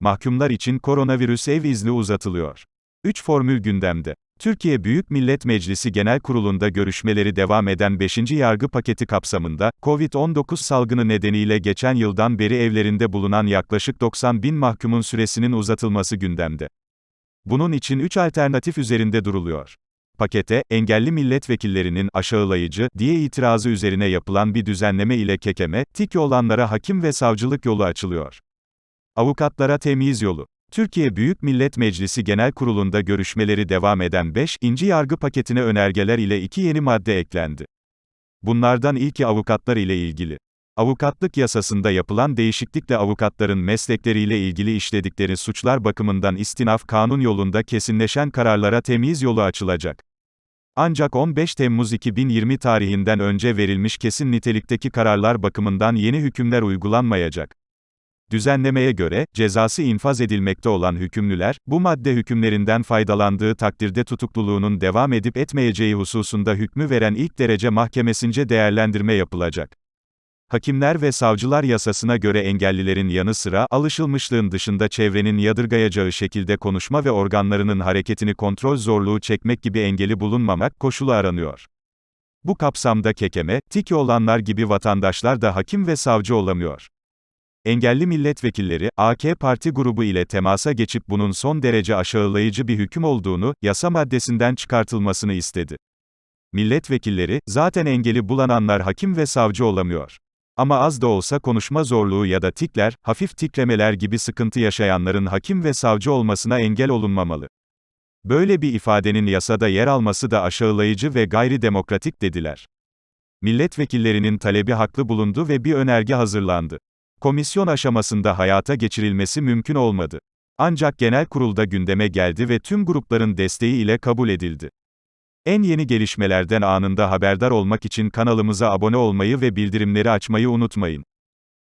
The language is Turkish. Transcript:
Mahkumlar için koronavirüs ev izni uzatılıyor. 3 formül gündemde. Türkiye Büyük Millet Meclisi Genel Kurulu'nda görüşmeleri devam eden 5. yargı paketi kapsamında, COVID-19 salgını nedeniyle geçen yıldan beri evlerinde bulunan yaklaşık 90 bin mahkumun süresinin uzatılması gündemde. Bunun için 3 alternatif üzerinde duruluyor. Pakete, engelli milletvekillerinin aşağılayıcı diye itirazı üzerine yapılan bir düzenleme ile kekeme, tiki olanlara hakim ve savcılık yolu açılıyor. Avukatlara temyiz yolu. Türkiye Büyük Millet Meclisi Genel Kurulu'nda görüşmeleri devam eden 5. inci yargı paketine önergeler ile iki yeni madde eklendi. Bunlardan ilki avukatlar ile ilgili. Avukatlık yasasında yapılan değişiklikle avukatların meslekleriyle ilgili işledikleri suçlar bakımından istinaf kanun yolunda kesinleşen kararlara temyiz yolu açılacak. Ancak 15 Temmuz 2020 tarihinden önce verilmiş kesin nitelikteki kararlar bakımından yeni hükümler uygulanmayacak. Düzenlemeye göre, cezası infaz edilmekte olan hükümlüler, bu madde hükümlerinden faydalandığı takdirde tutukluluğunun devam edip etmeyeceği hususunda hükmü veren ilk derece mahkemesince değerlendirme yapılacak. Hakimler ve savcılar yasasına göre engellilerin yanı sıra, alışılmışlığın dışında çevrenin yadırgayacağı şekilde konuşma ve organlarının hareketini kontrol zorluğu çekmek gibi engeli bulunmamak koşulu aranıyor. Bu kapsamda kekeme, tiki olanlar gibi vatandaşlar da hakim ve savcı olamıyor. Engelli milletvekilleri, AK Parti grubu ile temasa geçip bunun son derece aşağılayıcı bir hüküm olduğunu, yasa maddesinden çıkartılmasını istedi. Milletvekilleri, zaten engeli bulananlar hakim ve savcı olamıyor. Ama az da olsa konuşma zorluğu ya da tikler, hafif tiklemeler gibi sıkıntı yaşayanların hakim ve savcı olmasına engel olunmamalı. Böyle bir ifadenin yasada yer alması da aşağılayıcı ve gayri demokratik dediler. Milletvekillerinin talebi haklı bulundu ve bir önerge hazırlandı. Komisyon aşamasında hayata geçirilmesi mümkün olmadı. Ancak genel kurulda gündeme geldi ve tüm grupların desteği ile kabul edildi. En yeni gelişmelerden anında haberdar olmak için kanalımıza abone olmayı ve bildirimleri açmayı unutmayın.